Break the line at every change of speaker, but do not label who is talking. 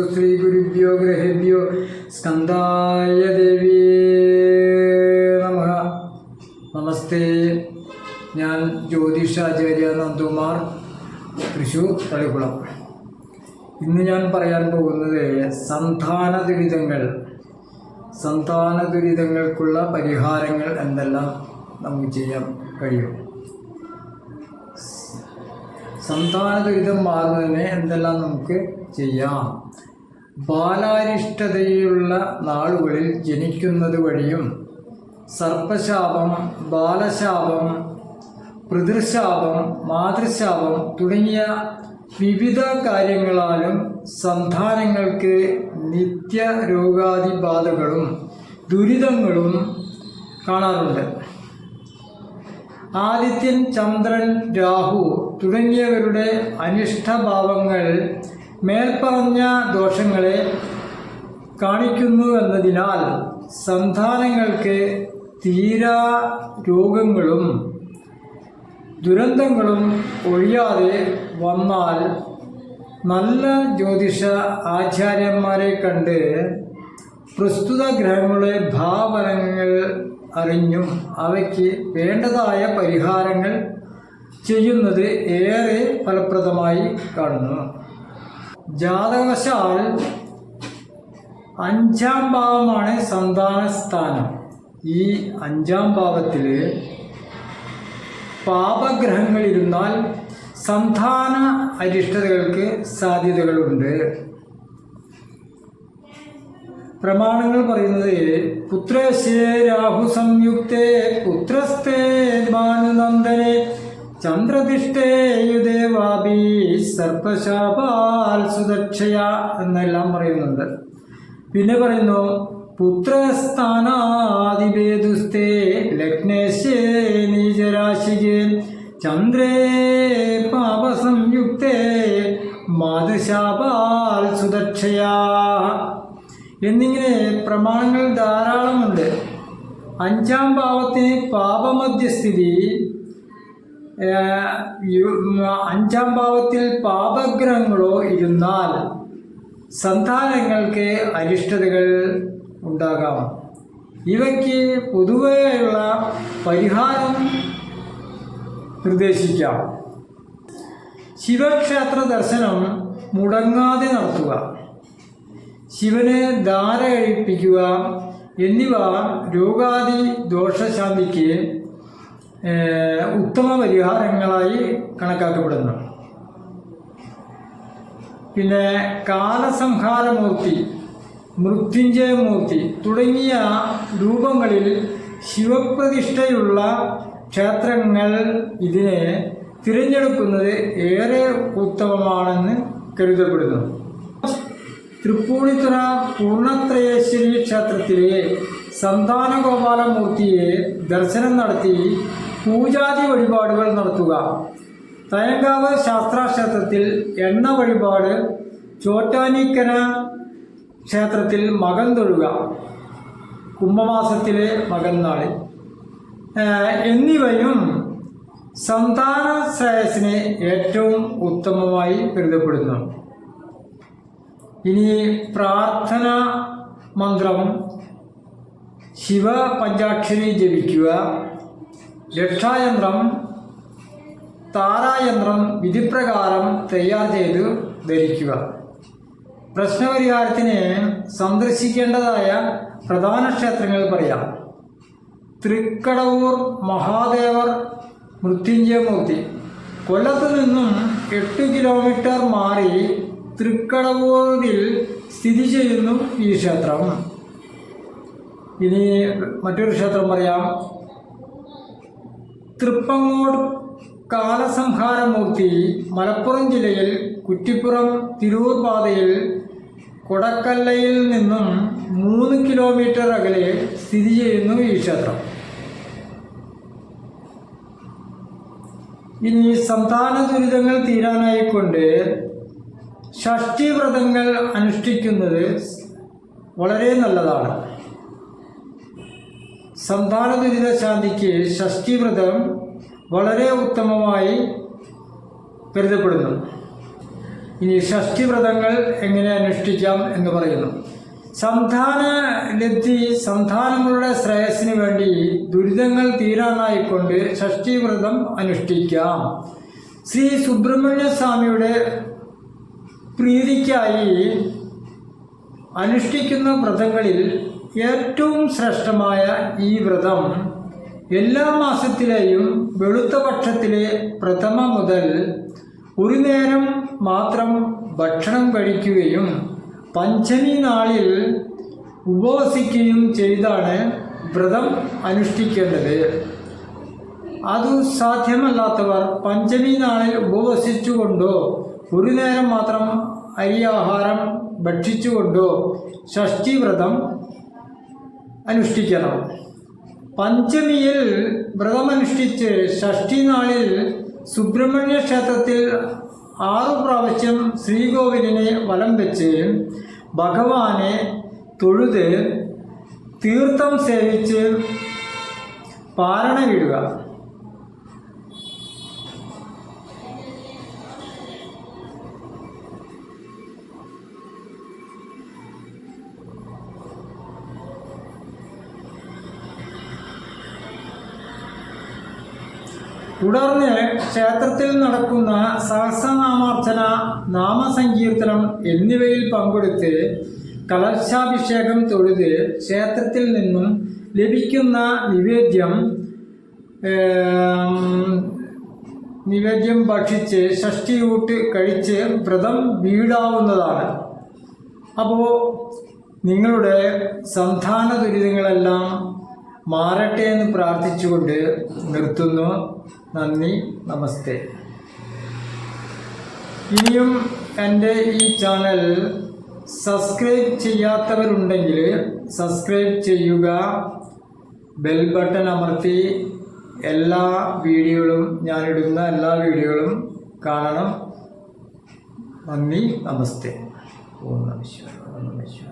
സ്വസ്ത്രീ ഗുരുഭ്യോ ഗ്രഹേഭ്യോ സ്കന്ധായ ദേവി നമ. നമസ്തേ. ഞാൻ ജ്യോതിഷാചാര്യ നന്ദുമാർ തൃശൂർ തളിക്കുളം. ഇന്ന് ഞാൻ പറയാൻ പോകുന്നത് സന്താന ദുരിതങ്ങൾ. സന്താന ദുരിതങ്ങൾക്കുള്ള പരിഹാരങ്ങൾ എന്തെല്ലാം നമുക്ക് ചെയ്യാൻ കഴിയും. സന്താന ദുരിതം മാറുന്നതിന് എന്തെല്ലാം നമുക്ക് ചെയ്യാം? ബാലാരിഷ്ടതയുള്ള നാളുകളിൽ ജനിക്കുന്നത് വഴിയും സർപ്പശാപം ബാലശാപം പിതൃശാപം മാതൃശാപം തുടങ്ങിയ വിവിധ കാര്യങ്ങളാലും സന്താനങ്ങൾക്ക് നിത്യ രോഗാതിബാധകളും ദുരിതങ്ങളും കാണാറുണ്ട്. ആദിത്യൻ ചന്ദ്രൻ രാഹു തുടങ്ങിയവരുടെ അനിഷ്ടഭാവങ്ങൾ മേൽപ്പറഞ്ഞ ദോഷങ്ങളെ കാണിക്കുന്നു എന്നതിനാൽ സന്താനങ്ങൾക്ക് തീരാ രോഗങ്ങളും ദുരന്തങ്ങളും ഒഴിയാതെ വന്നാൽ നല്ല ജ്യോതിഷ ആചാര്യന്മാരെ കണ്ട് പ്രസ്തുത ഗ്രഹങ്ങളുടെ ഭാവനങ്ങൾ അറിഞ്ഞും അവയ്ക്ക് വേണ്ടതായ പരിഹാരങ്ങൾ ചെയ്യുന്നത് ഏറെ ഫലപ്രദമായി കാണുന്നു. ജാതകവശാൽ അഞ്ചാം ഭാവമാണ് സന്താന സ്ഥാനം ഈ അഞ്ചാം ഭാവത്തിൽ പാപഗ്രഹങ്ങളിരുന്നാൽ സന്താന അരിഷ്ടതകൾക്ക് സാധ്യതകളുണ്ട്. പ്രമാണങ്ങൾ പറയുന്നത് പുത്രശേ രാഹു സംയുക്തേ പുത്രസ്ഥേ ഭാനുനന്ദനെ ചന്ദ്രദിഷ്ടേ യുദേവാബി സർപ്പശാപാൽ സുദക്ഷയ എന്നെല്ലാം പറയുന്നുണ്ട്. പിന്നെ പറയുന്നു പുത്രസ്ഥാനാദിവേദുസ്തേ ലഗ്നേശേ നീചരാശികേ ചന്ദ്രേ പാപസംയുക്തേ മാതൃശാപാൽ സുദക്ഷയാ. എന്നിങ്ങനെ പ്രമാണങ്ങൾ ധാരാളമുണ്ട്. അഞ്ചാം ഭാവത്തിന് പാപമധ്യസ്ഥിതി അഞ്ചാം ഭാവത്തിൽ പാപഗ്രഹങ്ങളോ ഇരുന്നാൽ സന്താനങ്ങൾക്ക് അരിഷ്ടതകൾ ഉണ്ടാകാം. ഇവയ്ക്ക് പൊതുവെയുള്ള പരിഹാരം നിർദ്ദേശിക്കാം. ശിവക്ഷേത്ര ദർശനം മുടങ്ങാതെ നടത്തുക. ശിവന് ധാര കഴിപ്പിക്കുക എന്നിവ രോഗാദി ദോഷശാന്തിക്ക് ഉത്തമ പരിഹാരങ്ങളായി കണക്കാക്കപ്പെടുന്നു. പിന്നെ കാലസംഹാരമൂർത്തി മൃത്യുഞ്ജയമൂർത്തി തുടങ്ങിയ രൂപങ്ങളിൽ ശിവപ്രതിഷ്ഠയുള്ള ക്ഷേത്രങ്ങൾ ഇതിനെ തിരഞ്ഞെടുക്കുന്നത് ഏറെ ഉത്തമമാണെന്ന് കരുതപ്പെടുന്നു. തൃപ്പൂണിത്തുറ പൂർണത്രയേശ്വരി ക്ഷേത്രത്തിലെ സന്താനഗോപാലമൂർത്തിയെ ദർശനം നടത്തി പൂജാതി വഴിപാടുകൾ നടത്തുക. തയങ്കാവ് ശാസ്താക്ഷേത്രത്തിൽ എണ്ണ വഴിപാട് ചോറ്റാനിക്കര ക്ഷേത്രത്തിൽ മകൻ തൊഴുക കുംഭമാസത്തിലെ മകൻ നാളിൽ എന്നിവയും സന്താന ശ്രേയസിന് ഏറ്റവും ഉത്തമമായി കരുതപ്പെടുന്നു. ഇനി പ്രാർത്ഥന മന്ത്രം. ശിവ പഞ്ചാക്ഷരി ജപിക്കുക. രക്ഷായന്ത്രം താരായന്ത്രം വിധിപ്രകാരം തയ്യാർ ചെയ്ത് ധരിക്കുക. പ്രശ്നപരിഹാരത്തിന് സന്ദർശിക്കേണ്ടതായ പ്രധാന ക്ഷേത്രങ്ങൾ പറയാം. തൃക്കടവൂർ മഹാദേവർ മൃത്യുഞ്ജയമൂർത്തി. കൊല്ലത്തു നിന്നും എട്ട് കിലോമീറ്റർ മാറി തൃക്കടവൂരിൽ സ്ഥിതി ചെയ്യുന്നു ഈ ക്ഷേത്രം. ഇനി മറ്റൊരു ക്ഷേത്രം പറയാം. തൃപ്പങ്ങോട് കാലസംഹാരമൂർത്തി മലപ്പുറം ജില്ലയിൽ കുറ്റിപ്പുറം തിരൂർ പാതയിൽ കൊടക്കല്ലയിൽ നിന്നും മൂന്ന് കിലോമീറ്റർ അകലെ സ്ഥിതി ചെയ്യുന്നു ഈ ക്ഷേത്രം. ഇനി സന്താന ദുരിതങ്ങൾ തീരാനായിക്കൊണ്ട് ഷഷ്ടി വ്രതങ്ങൾ അനുഷ്ഠിക്കുന്നത് വളരെ നല്ലതാണ്. സന്താന ദുരിത ശാന്തിക്ക് ഷഷ്ടിവ്രതം വളരെ ഉത്തമമായി കരുതപ്പെടുന്നു ഇനി ഷഷ്ടിവ്രതങ്ങൾ എങ്ങനെ അനുഷ്ഠിക്കാം എന്ന് പറയുന്നു. സന്താന ലബ്ധി സന്താനങ്ങളുടെ ശ്രേയസ്സിന് വേണ്ടി ദുരിതങ്ങൾ തീരാനായിക്കൊണ്ട് ഷഷ്ടിവ്രതം അനുഷ്ഠിക്കാം. ശ്രീ സുബ്രഹ്മണ്യ സ്വാമിയുടെ പ്രീതിക്കായി അനുഷ്ഠിക്കുന്ന വ്രതങ്ങളിൽ ഏറ്റവും ശ്രേഷ്ഠമായ ഈ വ്രതം എല്ലാ മാസത്തിലെയും വെളുത്ത പക്ഷത്തിലെ പ്രഥമ മുതൽ ഒരു നേരം മാത്രം ഭക്ഷണം കഴിക്കുകയും പഞ്ചമി നാളിൽ ഉപവസിക്കുകയും ചെയ്താണ് വ്രതം അനുഷ്ഠിക്കേണ്ടത്. അത് സാധ്യമല്ലാത്തവർ പഞ്ചമി നാളിൽ ഉപവസിച്ചുകൊണ്ടോ ഒരു നേരം മാത്രം അരിയാഹാരം ഭക്ഷിച്ചുകൊണ്ടോ ഷഷ്ടിവ്രതം അനുഷ്ഠിക്കണം. പഞ്ചമിയിൽ വ്രതമനുഷ്ഠിച്ച് ഷഷ്ടി നാളിൽ സുബ്രഹ്മണ്യ ക്ഷേത്രത്തിൽ ആറു പ്രാവശ്യം ശ്രീകോവിലിനെ വലം വെച്ച് ഭഗവാനെ തൊഴുത് തീർത്ഥം സേവിച്ച് പാരണമിടുക. തുടർന്ന് ക്ഷേത്രത്തിൽ നടക്കുന്ന സഹസ്രനാമാർച്ചന നാമസങ്കീർത്തനം എന്നിവയിൽ പങ്കെടുത്ത് കലശാഭിഷേകം തൊഴുത് ക്ഷേത്രത്തിൽ നിന്നും ലഭിക്കുന്ന നിവേദ്യം നിവേദ്യം ഭക്ഷിച്ച് ഷഷ്ടിയൂട്ട് കഴിച്ച് വ്രതം വീടാവുന്നതാണ്. അപ്പോൾ നിങ്ങളുടെ സന്താന ദുരിതങ്ങളെല്ലാം മാറട്ടെ എന്ന് പ്രാർത്ഥിച്ചുകൊണ്ട് നിർത്തുന്നു. നന്ദി നമസ്തേ. ഇനിയും എന്റെ ഈ ചാനൽ സബ്സ്ക്രൈബ് ചെയ്യാത്തവരുണ്ടെങ്കിൽ സബ്സ്ക്രൈബ് ചെയ്യുക ബെൽ ബട്ടൺ അമർത്തി എല്ലാ വീഡിയോകളും ഞാനിടുന്ന എല്ലാ വീഡിയോകളും കാണണം. നന്ദി നമസ്തേ. ഓം നമ ശിവായ